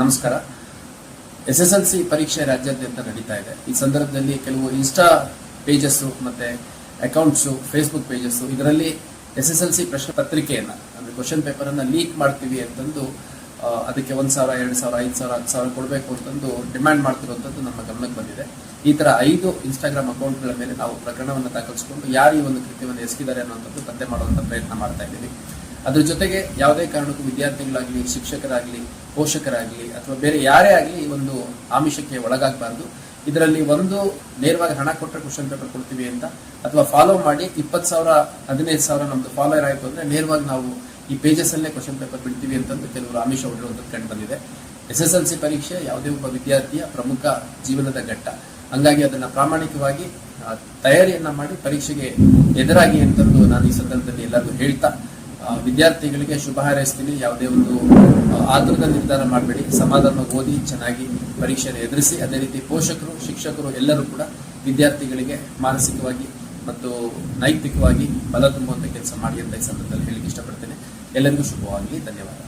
ನಮಸ್ಕಾರ. S S L C ಪರೀಕ್ಷೆ ರಾಜ್ಯಾದ್ಯಂತ ನಡೀತಾ ಇದೆ. ಈ ಸಂದರ್ಭದಲ್ಲಿ ಕೆಲವು ಇನ್ಸ್ಟಾ ಪೇಜಸ್ ಮತ್ತೆ ಅಕೌಂಟ್ಸ್, ಫೇಸ್ಬುಕ್ ಪೇಜಸ್ ಇದರಲ್ಲಿ ಎಸ್ ಎಸ್ ಎಲ್ ಸಿ ಪ್ರಶ್ನೆ ಪತ್ರಿಕೆಯನ್ನ, ಅಂದ್ರೆ ಕ್ವಶನ್ ಪೇಪರ್ ಅನ್ನ ಲೀಕ್ ಮಾಡ್ತೀವಿ ಅಂತಂದು ಅದಕ್ಕೆ ಒಂದ್ ಸಾವಿರ, ಎರಡು ಸಾವಿರ, ಐದು ಸಾವಿರ, ಹತ್ತು ಸಾವಿರ ಕೊಡಬೇಕು ಅಂತಂದು ಡಿಮ್ಯಾಂಡ್ ಮಾಡ್ತಿರುವಂತದ್ದು ನಮ್ಮ ಗಮನಕ್ಕೆ ಬಂದಿದೆ. ಈ ತರ ಐದು ಇನ್ಸ್ಟಾಗ್ರಾಮ್ ಅಕೌಂಟ್ಗಳ ಮೇಲೆ ನಾವು ಪ್ರಕರಣವನ್ನು ದಾಖಲಿಸಿಕೊಂಡು ಯಾರು ಈ ಒಂದು ಕೃತ್ಯವನ್ನು ಎಸಗಿದ್ದಾರೆ ಅನ್ನುವಂಥದ್ದು ಪತ್ತೆ ಮಾಡುವಂತ ಪ್ರಯತ್ನ ಮಾಡ್ತಾ ಇದ್ದೀವಿ. ಅದ್ರ ಜೊತೆಗೆ ಯಾವುದೇ ಕಾರಣಕ್ಕೂ ವಿದ್ಯಾರ್ಥಿಗಳಾಗ್ಲಿ, ಶಿಕ್ಷಕರಾಗ್ಲಿ, ಪೋಷಕರಾಗ್ಲಿ ಅಥವಾ ಬೇರೆ ಯಾರೇ ಆಗಲಿ ಈ ಒಂದು ಆಮಿಷಕ್ಕೆ ಒಳಗಾಗಬಾರ್ದು. ಇದರಲ್ಲಿ ಒಂದು ನೇರವಾಗಿ ಹಣ ಕೊಟ್ಟರೆ ಕ್ವಶನ್ ಪೇಪರ್ ಕೊಡ್ತೀವಿ ಅಂತ ಅಥವಾ ಫಾಲೋ ಮಾಡಿ ಇಪ್ಪತ್ತು ಸಾವಿರ, ಹದಿನೈದು ಸಾವಿರ ನಮ್ದು ಫಾಲೋಯರ್ ಆಯಿತು ಅಂದ್ರೆ ನೇರವಾಗಿ ನಾವು ಈ ಪೇಜಸ್ ಅಲ್ಲೇ ಕ್ವಶನ್ ಪೇಪರ್ ಬಿಡ್ತೀವಿ ಅಂತಂದು ಕೆಲವರು ಆಮಿಷ ಹೊಡಿರುವಂಥದ್ದು ಕಂಡು ಬಂದಿದೆ ಎಸ್ ಎಸ್ ಎಲ್ ಸಿ ಪರೀಕ್ಷೆ ಯಾವುದೇ ಒಬ್ಬ ವಿದ್ಯಾರ್ಥಿಯ ಪ್ರಮುಖ ಜೀವನದ ಘಟ್ಟ. ಹಂಗಾಗಿ ಅದನ್ನ ಪ್ರಾಮಾಣಿಕವಾಗಿ ತಯಾರಿಯನ್ನ ಮಾಡಿ ಪರೀಕ್ಷೆಗೆ ಎದುರಾಗಿ ಅಂತಂದು ನಾನು ಈ ಸಂದರ್ಭದಲ್ಲಿ ಎಲ್ಲರಿಗೂ ಹೇಳ್ತಾ ವಿದ್ಯಾರ್ಥಿಗಳಿಗೆ ಶುಭ ಹಾರೈಸ್ತೀನಿ. ಯಾವುದೇ ಒಂದು ಆತುರದ ನಿರ್ಧಾರ ಮಾಡಬೇಡಿ. ಸಮಾಧಾನ ಓದಿ, ಚೆನ್ನಾಗಿ ಪರೀಕ್ಷೆಯನ್ನು ಎದುರಿಸಿ, ಅದೇ ರೀತಿ ಪೋಷಕರು, ಶಿಕ್ಷಕರು ಎಲ್ಲರೂ ಕೂಡ ವಿದ್ಯಾರ್ಥಿಗಳಿಗೆ ಮಾನಸಿಕವಾಗಿ ಮತ್ತು ನೈತಿಕವಾಗಿ ಬಲ ತುಂಬುವಂತ ಕೆಲಸ ಮಾಡಿ ಅಂತ ಈ ಸಂದರ್ಭದಲ್ಲಿ ಹೇಳಿಕ್ಕೆ ಇಷ್ಟಪಡ್ತೇನೆ. ಎಲ್ಲರಿಗೂ ಶುಭವಾಗಲಿ. ಧನ್ಯವಾದ.